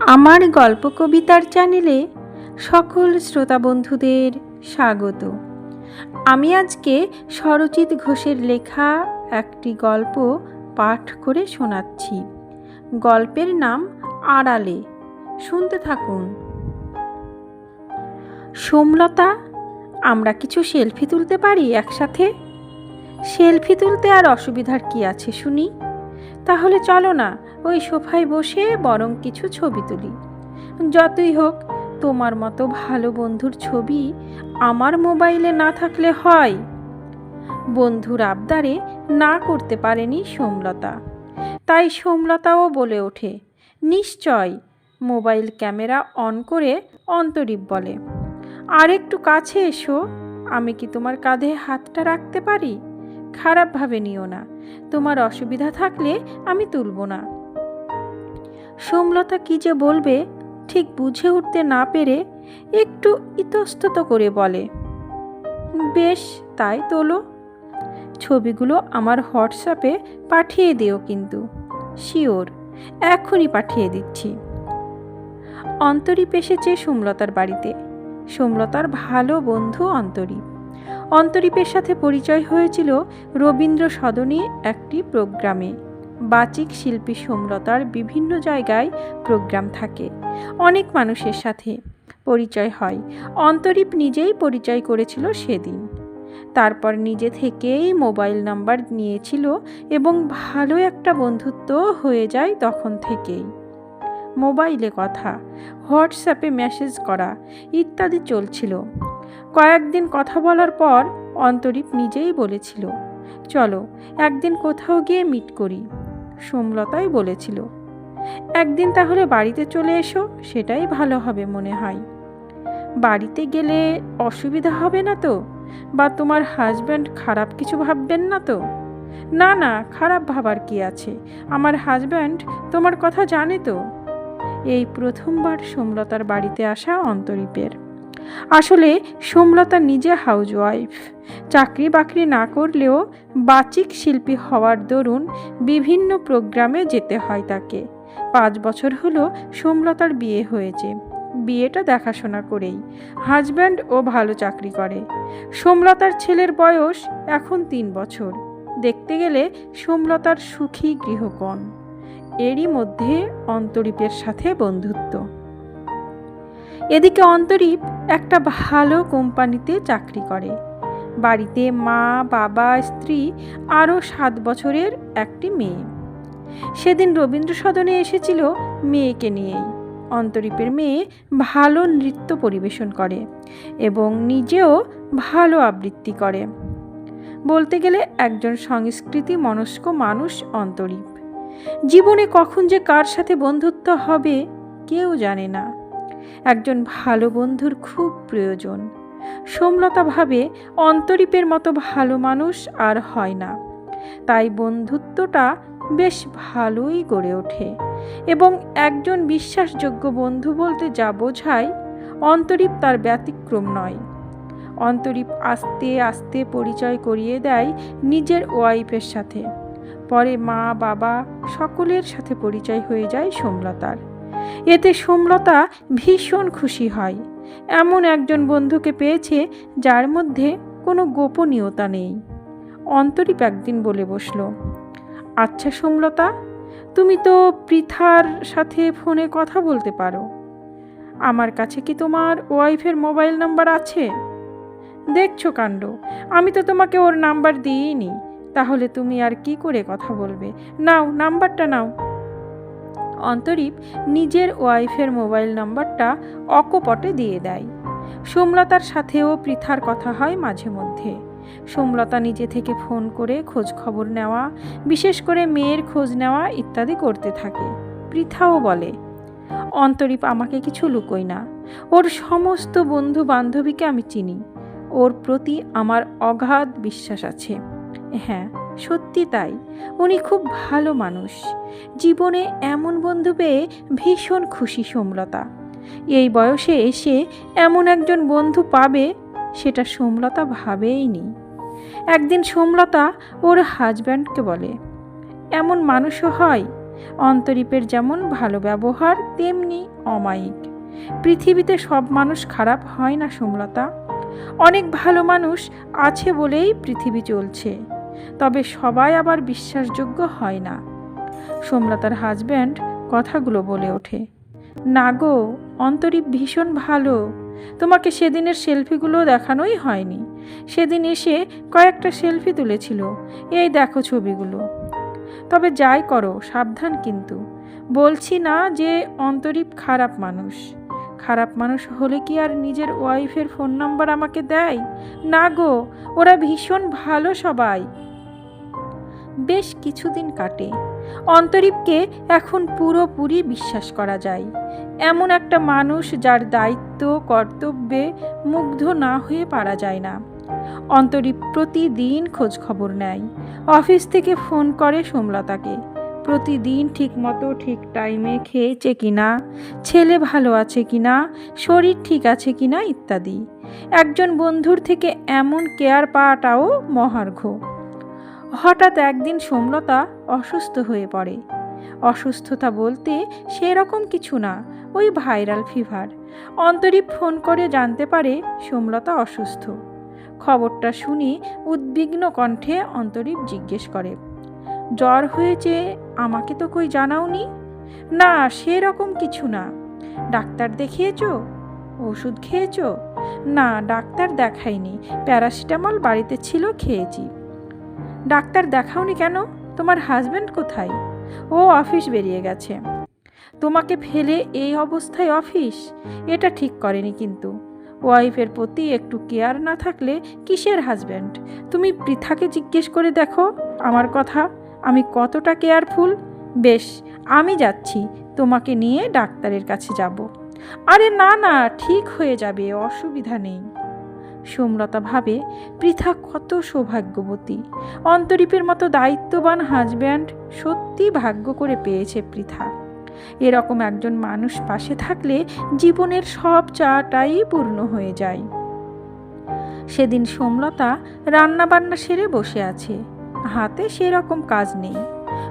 আমার গল্প কবিতার চ্যানেলে সকল শ্রোতা বন্ধুদের স্বাগত। আমি আজকে স্বরচিত ঘোষের লেখা একটি গল্প পাঠ করে শোনাচ্ছি। গল্পের নাম আড়ালে। শুনতে থাকুন। সোমলতা, আমরা কিছু সেলফি তুলতে পারি একসাথে? সেলফি তুলতে আর অসুবিধার কি আছে শুনি? তাহলে চলো না, ওই সোফায় বসে বরং কিছু ছবি তুলি। যতই হোক, তোমার মতো ভালো বন্ধুর ছবি আমার মোবাইলে না থাকলে হয়। বন্ধুর আবদারে না করতে পারেনি সোমলতা। তাই সোমলতাও বলে ওঠে, নিশ্চয়, মোবাইল ক্যামেরা অন করে অন্তরীপ বলে। আর একটু কাছে এসো, আমি কি তোমার কাঁধে হাতটা রাখতে পারি? খারাপভাবে নিও না। তোমার অসুবিধা থাকলে আমি তুলব না। সোমলতা কি যে বলবে ঠিক বুঝে উঠতে না পেরে একটু ইতস্তত করে বলে, বেশ, তাই তোলো। ছবিগুলো আমার হোয়াটসঅ্যাপে পাঠিয়ে দিও কিন্তু। শিওর, এখনই পাঠিয়ে দিচ্ছি। অন্তরীপ এসেছে সোমলতার বাড়িতে। সোমলতার ভালো বন্ধু অন্তরীপ। অন্তরীপের সাথে পরিচয় হয়েছিল রবীন্দ্র সদনে একটি প্রোগ্রামে। বাচিক শিল্পী সোমলতার বিভিন্ন জায়গায় প্রোগ্রাম থাকে। অনেক মানুষের সাথে পরিচয় হয়। অন্তরীপ নিজেই পরিচয় করেছিল সেদিন। তারপর নিজে থেকেই মোবাইল নাম্বার নিয়েছিল এবং ভালো একটা বন্ধুত্ব হয়ে যায় তখন থেকেই। মোবাইলে কথা, হোয়াটসঅ্যাপে মেসেজ করা ইত্যাদি চলছিল। কয়েকদিন কথা বলার পর অন্তরীপ নিজেই বলেছিল, চলো, একদিন কোথাও গিয়ে মিট করি। সোমলতাই বলেছিল, একদিন তাহলে বাড়িতে চলে এসো, সেটাই ভালো হবে মনে হয়। বাড়িতে গেলে অসুবিধা হবে না তো? বা তোমার হাজব্যান্ড খারাপ কিছু ভাববেন না তো? না না, খারাপ ভাবার কি আছে? আমার হাজব্যান্ড তোমার কথা জানে তো? এই প্রথমবার সোমলতার বাড়িতে আসা অন্তরীপের। আসলে সোমলতা নিজে হাউজ ওয়াইফ চাকরি বাকরি না করলেও বাচিক শিল্পী হওয়ার দরুন বিভিন্ন প্রোগ্রামে যেতে হয় তাকে। পাঁচ বছর হলো সোমলতার বিয়ে হয়েছে। বিয়েটা দেখাশোনা করেই। হাজব্যান্ড ও ভালো চাকরি করে। সোমলতার ছেলের বয়স এখন তিন বছর। দেখতে গেলে সোমলতার সুখী গৃহকোণ। এরই মধ্যে অন্তরীপের সাথে বন্ধুত্ব। এদিকে অন্তরীপ একটা ভালো কোম্পানিতে চাকরি করে। বাড়িতে মা, বাবা, স্ত্রী, আরও সাত বছরের একটি মেয়ে। সেদিন রবীন্দ্র সদনে এসেছিল মেয়েকে নিয়েই। অন্তরীপের মেয়ে ভালো নৃত্য পরিবেশন করে এবং নিজেও ভালো আবৃত্তি করে। বলতে গেলে একজন সংস্কৃতি মনস্ক মানুষ অন্তরীপ। জীবনে কখন যে কার সাথে বন্ধুত্ব হবে কেউ জানে না। একজন ভালো বন্ধুর খুব প্রয়োজন। সোমলতা ভাবে, অন্তরীপের মতো ভালো মানুষ আর হয় না। তাই বন্ধুত্বটা বেশ ভালোই গড়ে ওঠে এবং একজন বিশ্বাসযোগ্য বন্ধু বলতে যা বোঝায়, অন্তরীপ তার ব্যতিক্রম নয়। অন্তরীপ আস্তে আস্তে পরিচয় করিয়ে দেয় নিজের ওয়াইফের সাথে। পরে মা, বাবা সকলের সাথে পরিচয় হয়ে যায় সোমলতার। এতে সোমলতা ভীষণ খুশি হয়। এমন একজন বন্ধুকে পেয়েছে যার মধ্যে কোনো গোপনীয়তা নেই। অন্তরীপ একদিন বলে বসল আচ্ছা সোমলতা তুমি তো পৃথার সাথে ফোনে কথা বলতে পারো। আমার কাছে কি তোমার ওয়াইফের মোবাইল নাম্বার আছে? দেখছ কাণ্ড, আমি তো তোমাকে ওর নাম্বার দিইনি। তাহলে তুমি আর কি করে কথা বলবে? নাও, নাম্বারটা নাও। অন্তরীপ নিজের ওয়াইফের মোবাইল নম্বরটা অকপটে দিয়ে দেয়। সোমলতার সাথেও পৃথার কথা হয় মাঝে মধ্যে। সোমলতা নিজে থেকে ফোন করে খোঁজ খবর নেওয়া, বিশেষ করে মেয়ের খোঁজ নেওয়া ইত্যাদি করতে থাকে। পৃথাও বলে, অন্তরীপ, আমাকে কিছু লুকোই না। ওর সমস্ত বন্ধু বান্ধবীকে আমি চিনি। ওর প্রতি আমার অগাধ বিশ্বাস আছে। হ্যাঁ সত্যি তাই। উনি খুব ভালো মানুষ। জীবনে এমন বন্ধু পেয়ে ভীষণ খুশি সোমলতা। এই বয়সে এসে এমন একজন বন্ধু পাবে সেটা সোমলতা ভাবেইনি একদিন সোমলতা ওর হাজব্যান্ডকে বলে, এমন মানুষও হয়, অন্তরীপের যেমন ভালো ব্যবহার, তেমনি অমায়িক। পৃথিবীতে সব মানুষ খারাপ হয় না সমলতা? অনেক ভালো মানুষ আছে বলেই পৃথিবী চলছে। তবে সবাই আবার বিশ্বাসযোগ্য হয় না। সোমলতার হাজব্যান্ড কথাগুলো বলে ওঠে। না গো, অন্তরীপ ভীষণ ভালো। তোমাকে সেদিনের সেলফিগুলো দেখানোই হয়নি। সেদিন এসে কয়েকটা সেলফি তুলেছিল। এই দেখো ছবিগুলো। তবে যাই করো, সাবধান কিন্তু। বলছি না যে অন্তরীপ খারাপ মানুষ। খারাপ মানুষ হলে কি আর নিজের ওয়াইফের ফোন নাম্বার আমাকে দেয়? না গো, ওরা ভীষণ ভালো সবাই। বেশ কিছুদিন কাটে। অন্তরীপকে এখন পুরোপুরি বিশ্বাস করা যায়। এমন একটা মানুষ যার দায়িত্ব, কর্তব্যে মুগ্ধ না হয়ে পারা যায় না। অন্তরীপ প্রতিদিন খোঁজ খবর নেয়। অফিস থেকে ফোন করে সোমলতাকে। প্রতিদিন ঠিকমতো ঠিক টাইমে খেয়েছে কিনা, ছেলে ভালো আছে কিনা, শরীর ঠিক আছে কিনা ইত্যাদি। একজন বন্ধুর থেকে এমন কেয়ার পাওয়াটাও মহার্ঘ। হঠাৎ একদিন সোমলতা অসুস্থ হয়ে পড়ে। অসুস্থতা বলতে সেরকম কিছু না, ওই ভাইরাল ফিভার অন্তরীপ ফোন করে জানতে পারে সোমলতা অসুস্থ। খবরটা শুনে উদ্বিগ্ন কণ্ঠে অন্তরীপ জিজ্ঞেস করে, জ্বর হয়েছে, আমাকে তো কই জানাওনি? না, সেরকম কিছু না। ডাক্তার দেখিয়েছো? ওষুধ খেয়েছো? না, ডাক্তার দেখাইনি প্যারাসিটামল বাড়িতে ছিল, খেয়েছি। ডাক্তার দেখাওনি কেন? তোমার হাজব্যান্ড কোথায়? ও অফিস বেরিয়ে গেছে। তোমাকে ফেলে এই অবস্থায় অফিস এটা ঠিক করেনি কিন্তু। ওয়াইফের প্রতি একটু কেয়ার না থাকলে কিসের হাজব্যান্ড তুমি পৃথাকে জিজ্ঞেস করে দেখো, আমার কথা। আমি কতটা কেয়ারফুল বেশ, আমি যাচ্ছি। তোমাকে নিয়ে ডাক্তারের কাছে যাব। আরে না না, ঠিক হয়ে যাবে, অসুবিধা নেই। সোমলতা ভাবে পৃথা কত সৌভাগ্যবতী। অন্তরীপের মতো দায়িত্ববান হাজব্যান্ড সত্যি ভাগ্য করে পেয়েছে পৃথা। এরকম একজন মানুষ পাশে থাকলে জীবনের সব চাটাই পূর্ণ হয়ে যায়। সেদিন সোমলতা রান্নাবান্না সেরে বসে আছে। হাতে সেরকম কাজ নেই।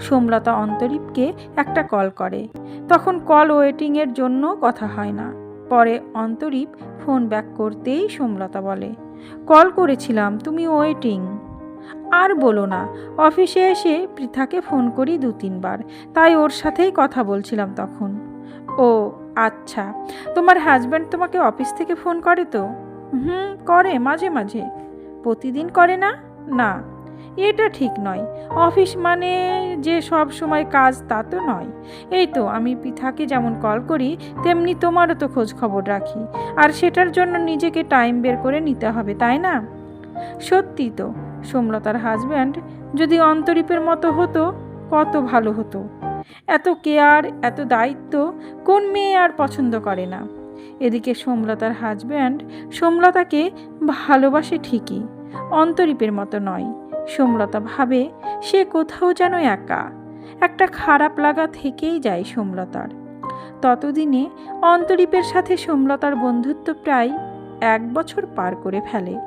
সোমলতা অন্তরীপকে একটা কল করে। তখন কল ওয়েটিংয়ের জন্য কথা হয় না। পরে অন্তরীপ ফোন ব্যাক করতেই সোমলতা বলে, কল করেছিলাম, তুমি ওয়েটিং। আর বলো না, অফিসে এসে পৃথাকে ফোন করি দু তিনবার, তাই ওর সাথেই কথা বলছিলাম তখন। ও আচ্ছা তোমার হাজব্যান্ড তোমাকে অফিস থেকে ফোন করে তো? হুম, করে, মাঝে মাঝে। প্রতিদিন করে না? না এটা ঠিক নয়। অফিস মানে যে সব সময় কাজ তা তো নয়। এই তো আমি পিঠাকে যেমন কল করি, তেমনি তোমারও তো খোঁজ খবর রাখি। আর সেটার জন্য নিজেকে টাইম বের করে নিতে হবে, তাই না? সত্যি তো, সোমলতার হাজব্যান্ড যদি অন্তরীপের মতো হতো, কত ভালো হতো। এত কেয়ার, এত দায়িত্ব, কোন মেয়ে আর পছন্দ করে না। এদিকে সোমলতার হাজব্যান্ড, সোমলতাকে ভালোবাসে ঠিকই, অন্তরীপের মতো নয়। সোমলতা ভাবে সে কোথাও যেন একা। একটা খারাপ লাগা থেকেই যায় সোমলতার। ততদিনে অন্তরীপের সাথে সোমলতার বন্ধুত্ব প্রায় এক বছর পার করে ফেলে।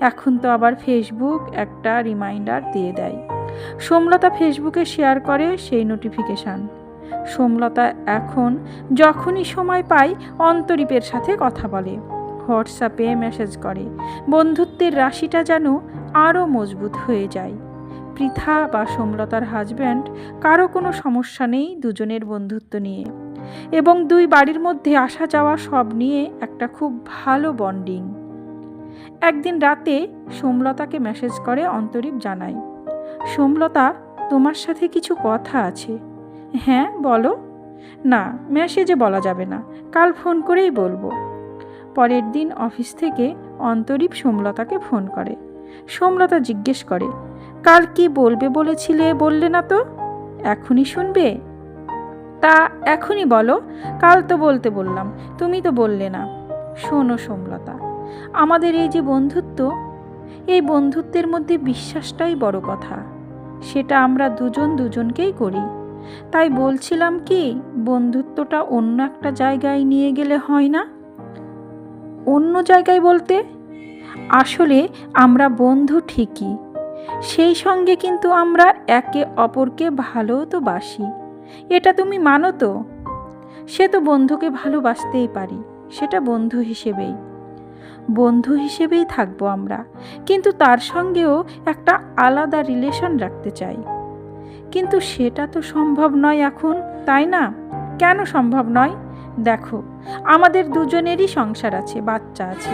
এখন তো আবার ফেসবুক একটা রিমাইন্ডার দিয়ে দেয়। সোমলতা ফেসবুকে শেয়ার করে সেই নোটিফিকেশান। সোমলতা এখন যখনই সময় পায় অন্তরীপের সাথে কথা বলে। হোয়াটসঅ্যাপে মেসেজ করে, বন্ধুত্বের রাশিটা যেন আরও মজবুত হয়ে যায়। পৃথা বা সোমলতার হাজব্যান্ড কারও কোনো সমস্যা নেই দুজনের বন্ধুত্ব নিয়ে। এবং দুই বাড়ির মধ্যে আসা যাওয়া সব নিয়ে একটা খুব ভালো বন্ডিং একদিন রাতে সোমলতাকে মেসেজ করে অন্তরীপ জানাই সোমলতা, তোমার সাথে কিছু কথা আছে। হ্যাঁ বলো। না মেসেজে বলা যাবে না, কাল ফোন করেই বলব। পরের দিন অফিস থেকে অন্তরীপ সোমলতাকে ফোন করে। সোমলতা জিজ্ঞেস করে কাল কি বলবে বলেছিলে বললে না তো? এখনই শুনবে? তা এখনই বলো, কাল তো বলতে বললাম, তুমি তো বললে না। শোনো সোমলতা, আমাদের এই যে বন্ধুত্ব, এই বন্ধুত্বের মধ্যে বিশ্বাসটাই বড় কথা। সেটা আমরা দুজন দুজনকেই করি। তাই বলছিলাম কি, বন্ধুত্বটা অন্য একটা জায়গায় নিয়ে গেলে হয় না? অন্য জায়গায় বলতে? আসলে আমরা বন্ধু ঠিকই। সেই সঙ্গে কিন্তু আমরা একে অপরকে ভালো তো বাসি। এটা তুমি মানো তো? সে তো বন্ধুকে ভালোবাসতেই পারি, সেটা বন্ধু হিসেবেই। বন্ধু হিসেবেই থাকব আমরা, কিন্তু তার সঙ্গেও একটা আলাদা রিলেশন রাখতে চাই। কিন্তু সেটা তো সম্ভব নয় এখন, তাই না? কেন সম্ভব নয়? দেখো, আমাদের দুজনেরই সংসার আছে, বাচ্চা আছে।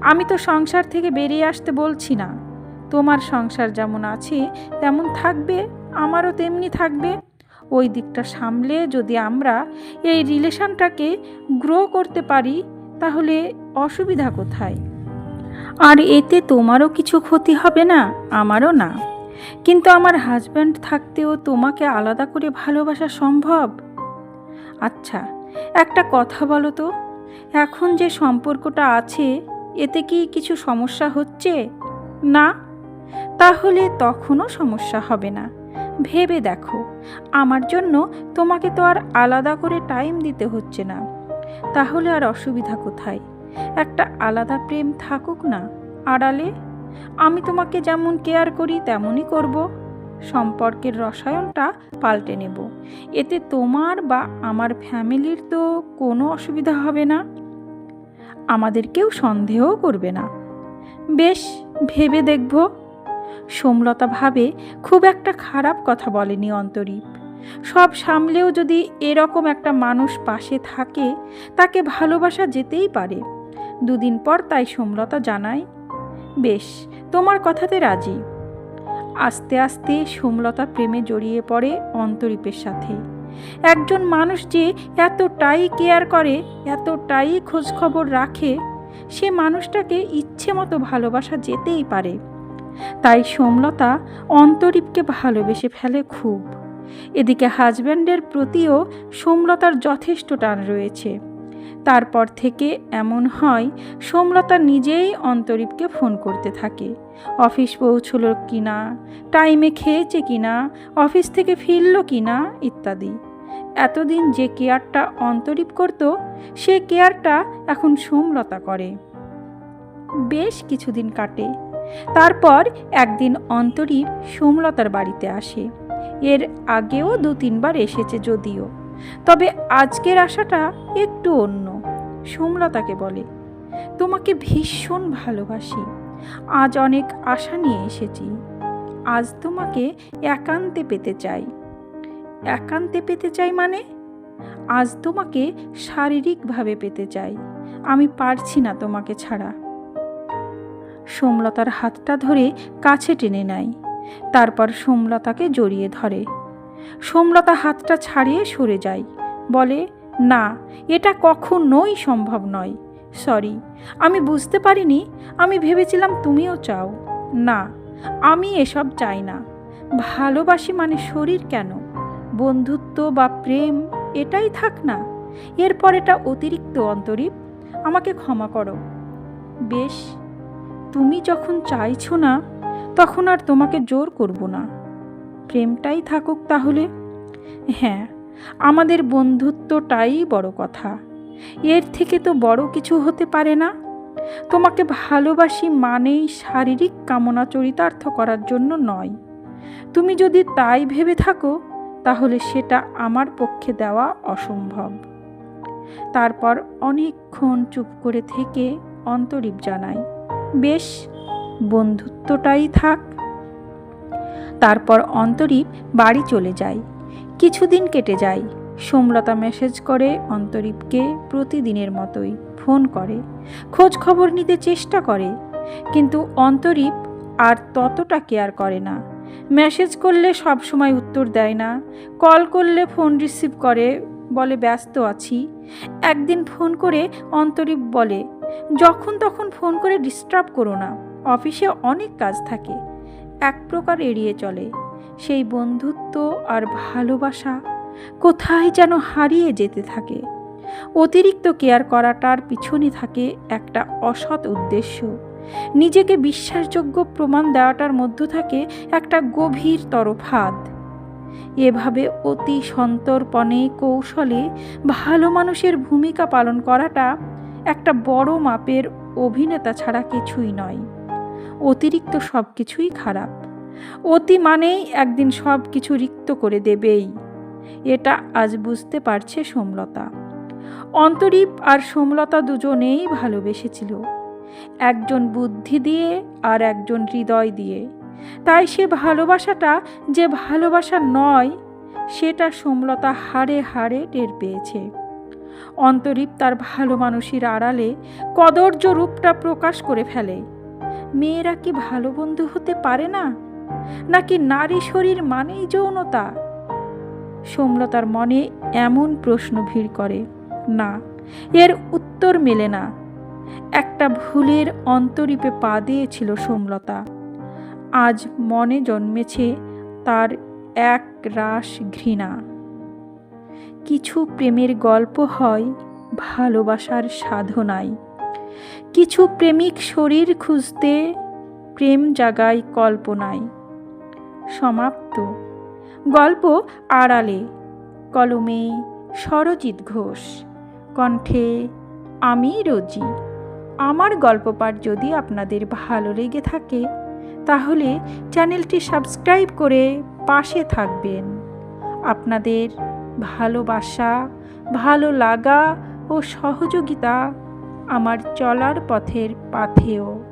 আমি তো সংসার থেকে বেরিয়ে আসতে বলছি না। তোমার সংসার যেমন আছে, তেমন থাকবে, আমারও তেমনি থাকবে। ওই দিকটা সামলে যদি আমরা এই রিলেশনটাকে গ্রো করতে পারি, তাহলে অসুবিধা কোথায়? আর এতে তোমারও কিছু ক্ষতি হবে না, আমারও না। কিন্তু আমার হাজব্যান্ড থাকতেও তোমাকে আলাদা করে ভালোবাসা সম্ভব? আচ্ছা একটা কথা বলো তো, এখন যে সম্পর্কটা আছে, এতে কি কিছু সমস্যা হচ্ছে? না, তাহলে তখনও সমস্যা হবে না। ভেবে দেখো, আমার জন্য তোমাকে তো আর আলাদা করে টাইম দিতে হচ্ছে না। তাহলে আর অসুবিধা কোথায়? একটা আলাদা প্রেম থাকুক না, আড়ালে? আমি তোমাকে যেমন কেয়ার করি, তেমনই করব। সম্পর্কের রসায়নটা পাল্টে নেব। এতে তোমার বা আমার ফ্যামিলির তো কোনো অসুবিধা হবে না। আমাদের কেউ সন্দেহও করবে না। বেশ, ভেবে দেখব। সোমলতা ভাবে খুব একটা খারাপ কথা বলেনি অন্তরীপ। সব সামলেও যদি এরকম একটা মানুষ পাশে থাকে, তাকে ভালোবাসা যেতেই পারে। দুদিন পর তাই সোমলতা জানায়, বেশ, তোমার কথাতে রাজি। আস্তে আস্তে সোমলতা প্রেমে জড়িয়ে পড়ে অন্তরীপের সাথে। একজন মানুষ যে এতটাই কেয়ার করে, এতটাই খোঁজখবর রাখে, সে মানুষটাকে ইচ্ছে মতো ভালোবাসা যেতেই পারে। তাই সোমলতা অন্তরীপকে ভালোবেসে ফেলে খুব। এদিকে হাজব্যান্ডের প্রতিও সোমলতার যথেষ্ট টান রয়েছে। তারপর থেকে এমন হয়, সোমলতা নিজেই অন্তরীপকে ফোন করতে থাকে। অফিস পৌঁছলো কিনা, টাইমে খেয়েছে কিনা, অফিস থেকে ফিরল কিনা ইত্যাদি। এতদিন যে কেয়ারটা অন্তরীপ করত, সে কেয়ারটা এখন সোমলতা করে। বেশ কিছুদিন কাটে। তারপর একদিন অন্তরীপ সোমলতার বাড়িতে আসে। এর আগেও দু তিনবার এসেছে যদিও। তবে আজকের আশাটা একটু অন্য। সোমলতাকে বলে, তোমাকে ভীষণ ভালোবাসি। আজ অনেক আশা নিয়ে এসেছি। আজ তোমাকে একান্তে পেতে চাই। একান্তে পেতে চাই মানে? আজ তোমাকে শারীরিকভাবে পেতে চাই। আমি পারছি না তোমাকে ছাড়া। সোমলতার হাতটা ধরে কাছে টেনে নেয়। তারপর সোমলতাকে জড়িয়ে ধরে। সোমলতা হাতটা ছাড়িয়ে সরে যায়। বলে না, এটা কখনোই সম্ভব নয়। সরি, আমি বুঝতে পারিনি, আমি ভেবেছিলাম তুমিও চাও। না, আমি এসব চাই না। ভালোবাসি মানে শরীর কেন? বন্ধুত্ব বা প্রেম, এটাই থাক না। এরপর এটা অতিরিক্ত অন্তরীপ, আমাকে ক্ষমা করো। বেশ, তুমি যখন চাইছো না, তখন আর তোমাকে জোর করব না। প্রেমটাই থাকুক তাহলে। হ্যাঁ আমাদের বন্ধুত্বটাই বড় কথা। এর থেকে তো বড় কিছু হতে পারে না। তোমাকে ভালোবাসি মানেই শারীরিক কামনা চরিতার্থ করার জন্য নয়। তুমি যদি তাই ভেবে থাকো, তাহলে সেটা আমার পক্ষে দেওয়া অসম্ভব। তারপর অনেকক্ষণ চুপ করে থেকে অন্তরীপ জানায়, বেশ, বন্ধুত্বটাই থাক। তারপর অন্তরীপ বাড়ি চলে যায়। কিছুদিন কেটে যায়। সোমলতা মেসেজ করে অন্তরীপকে প্রতিদিনের মতোই ফোন করে। খোঁজ খবর নিতে চেষ্টা করে, কিন্তু অন্তরীপ আর ততটা কেয়ার করে না। মেসেজ করলে সব সময় উত্তর দেয় না, কল করলে ফোন রিসিভ করে, বলে, ব্যস্ত আছি। একদিন ফোন করে অন্তরীপ বলে, যখন তখন ফোন করে ডিস্টার্ব করো না, অফিসে অনেক কাজ থাকে। এক প্রকার এড়িয়ে চলে। সেই বন্ধুত্ব আর ভালোবাসা কোথায় যেন হারিয়ে যেতে থাকে। অতিরিক্ত কেয়ার করাটার পিছনে থাকে একটা অসৎ উদ্দেশ্য। নিজেকে বিশ্বাসযোগ্য প্রমাণ দেওয়াটার মধ্য থাকে একটা গভীর তরফাদ এভাবে অতি সন্তর্পণে কৌশলে ভালো মানুষের ভূমিকা পালন করাটা একটা বড় মাপের অভিনেতা ছাড়া কিছুই নয়। অতিরিক্ত সব কিছুই খারাপ। অতি মানেই একদিন সব কিছু রিক্ত করে দেবেই। এটা আজ বুঝতে পারছে সোমলতা। অন্তরীপ আর সোমলতা দুজনেই ভালোবেসেছিল। একজন বুদ্ধি দিয়ে আর একজন হৃদয় দিয়ে। তাই সে ভালোবাসাটা যে ভালোবাসা নয়, সেটা সোমলতা হাড়ে হাড়ে টের পেয়েছে। অন্তরীপ তার ভালো মানুষের আড়ালে কদর্য রূপটা প্রকাশ করে ফেলে। মেয়েরা কি ভালো বন্ধু হতে পারে না? নাকি নারী শরীর মানেই যৌনতা? সোমলতার মনে এমন প্রশ্ন ভিড় করে, না, এর উত্তর মেলে না। একটা ভুলের অন্তরীপে পা দিয়েছিল সোমলতা আজ মনে জন্মেছে তার এক রাস ঘৃণা। কিছু প্রেমের গল্প হয় ভালোবাসার সাধনায়। কিছু প্রেমিক শরীর খুঁজতে প্রেম জাগায় কল্পনায়। সমাপ্ত। গল্প আড়ালে। কলমে সরজিৎ ঘোষ। কণ্ঠে, আমি রোজি। আমার গল্প পাঠ যদি আপনাদের ভালো লেগে থাকে, তাহলে চ্যানেলটি সাবস্ক্রাইব করে পাশে থাকবেন। আপনাদের ভালোবাসা, ভালো লাগা ও সহযোগিতা আমার চলার পথের পাথেও